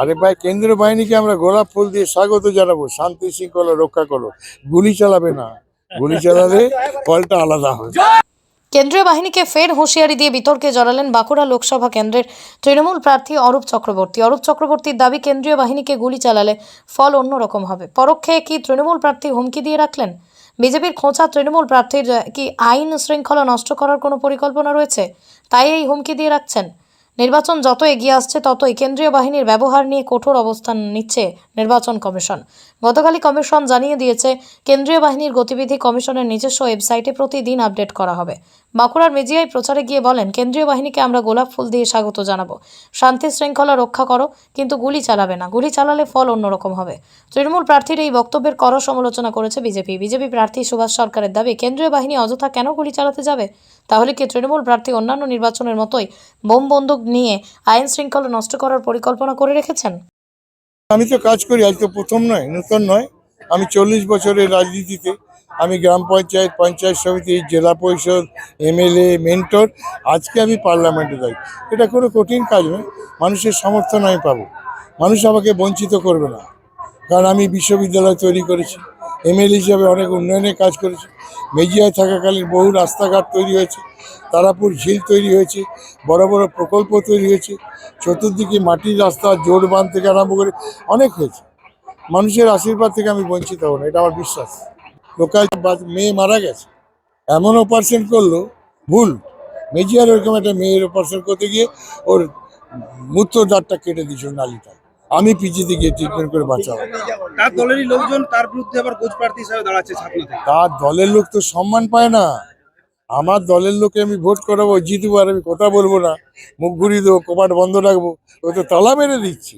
আরে ভাই, কেন্দ্রীয় বাহিনীকে আমরা গোলাপ ফুল দিয়ে স্বাগত জানাব। শান্তি শৃঙ্খলা রক্ষা করো। গুলি চালাবে না। গুলি চালালে ফলটা আলাদা হবে কেন্দ্রীয় বাহিনীকে ফের হুঁশিয়ারি দিয়ে বিতর্কে জড়ালেন বাঁকুড়া লোকসভা কেন্দ্রের তৃণমূল প্রার্থী অরূপ চক্রবর্তী। অরূপ চক্রবর্তীর দাবি, কেন্দ্রীয় বাহিনীকে গুলি চালালে ফল অন্যরকম হবে। পরোক্ষে কি তৃণমূল প্রার্থী হুমকি দিয়ে রাখলেন? বিজেপির খোঁচা তৃণমূল প্রার্থীর কি আইন শৃঙ্খলা নষ্ট করার কোনো পরিকল্পনা রয়েছে? তাই এই হুমকি দিয়ে রাখছেন। নির্বাচন যত এগিয়ে আসছে ততই কেন্দ্রীয় বাহিনীর ব্যবহার নিয়ে কঠোর অবস্থান নিচ্ছে নির্বাচন কমিশন। গতকালই কমিশন জানিয়ে দিয়েছে, কেন্দ্রীয় বাহিনীর গতিবিধি কমিশনের নিজস্ব ওয়েবসাইটে প্রতিদিন আপডেট করা হবে। বাঁকুড়ার মেজিয়ায় প্রচারে গিয়ে বলেন, কেন্দ্রীয় বাহিনীকে আমরা গোলাপ ফুল দিয়ে স্বাগত জানাব। শান্তি শৃঙ্খলা রক্ষা করো, কিন্তু গুলি চালাবে না। গুলি চালালে ফল অন্যরকম হবে। তৃণমূল প্রার্থীর এই বক্তব্যের কড়া সমালোচনা করেছে বিজেপি। বিজেপি প্রার্থী সুভাষ সরকারের দাবি, কেন্দ্রীয় বাহিনী অযথা কেন গুলি চালাতে যাবে? তাহলে কি তৃণমূল প্রার্থী অন্যান্য নির্বাচনের মতোই বোম বন্দুক নিয়ে আইন শৃঙ্খলা নষ্ট করার পরিকল্পনা করে রেখেছেন? আমি তো কাজ করি, আজ তো প্রথম নয়, নতুন নয়। আমি চল্লিশ বছরের রাজনীতিতে আমি গ্রাম পঞ্চায়েত পঞ্চায়েত সমিতি, জেলা পরিষদ, এমএলএ, মেন্টর, আজকে আমি পার্লামেন্টে যাই। এটা কোনো কঠিন কাজ নয়, মানুষের সমর্থন আমি পাবো। মানুষ আমাকে বঞ্চিত করবে না, কারণ আমি বিশ্ববিদ্যালয় তৈরি করেছি, এমএলএ হিসাবে অনেক উন্নয়নের কাজ করেছি, মেজিয়ায় থাকাকালীন বহু রাস্তাঘাট তৈরি হয়েছে, তারাপুর ঝিল তৈরি হয়েছে, বড় বড় প্রকল্প তৈরি হয়েছে, চতুর্দিকে মাটির রাস্তা, জোর বাঁধ থেকে আরম্ভ করে অনেক হয়েছে। মানুষের আশীর্বাদ থেকে আমি বঞ্চিত হব না, এটা আমার বিশ্বাস। লোকাল মেয়ে মারা গেছে। এমন অপারেশন করল ভুল। মেজিয়ার ওরকম একটা মেয়ের অপারেশন করতে গিয়ে ওর মূত্রদারটা কেটে দিয়েছিল নালিটা আমি পিজিতে গিয়ে ট্রিটমেন্ট করে বাঁচাবো। তার দলেরই লোকজন তার বিরুদ্ধে আবার কোচ প্রার্থী হিসাবে দাঁড়াচ্ছে তার দলের লোক তো সম্মান পায় না। আমার দলের লোকে আমি ভোট করাবো জিতবো আর আমি কথা বলব না। মুখ ঘুরিয়ে দেবো কপাট বন্ধ রাখব ও তো তালা মেরে দিচ্ছি।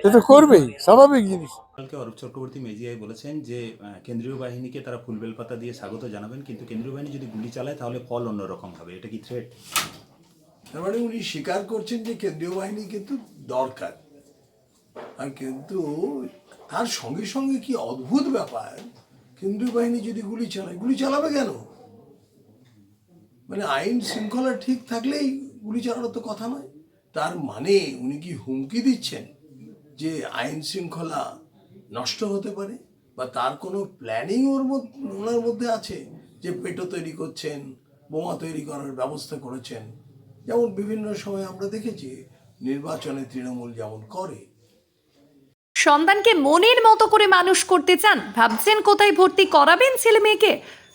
সে তো করবেই স্বাভাবিক জিনিস। কালকে অরূপ চক্রবর্তী মেজিয়াই বলেছেন যে কেন্দ্রীয় বাহিনীকে তারা ফুলবেল পাতা দিয়ে স্বাগত জানাবেন কিন্তু কেন্দ্রীয় বাহিনী যদি গুলি চালায় তাহলে ফল অন্যরকম হবে। এটা কি থ্রেট তার মানে উনি স্বীকার করছেন যে কেন্দ্রীয় বাহিনী কিন্তু দরকার। আর কিন্তু তার সঙ্গে সঙ্গে কি অদ্ভুত ব্যাপার কেন্দ্রীয় বাহিনী যদি গুলি চালায় গুলি চালাবে কেন? মানে আইন শৃঙ্খলা ঠিক থাকলেই গুলি চালানোর তো কথা নয়। তার মানে উনি কি হুমকি দিচ্ছেন? যে আইন শৃঙ্খলা নষ্ট হতে পারে বা তার কোনো প্ল্যানিং ওর মধ্যে, ওনার মধ্যে আছে যে পেটো তৈরি করছেন, বোমা তৈরি করার ব্যবস্থা করেছেন। যেমন বিভিন্ন সময় আমরা দেখেছি নির্বাচনে তৃণমূল যেমন করে। সন্তানকে মনের মতো করে মানুষ করতে চান, ভাবছেন কোথায় ভর্তি করাবেন ছেলে মেয়েকে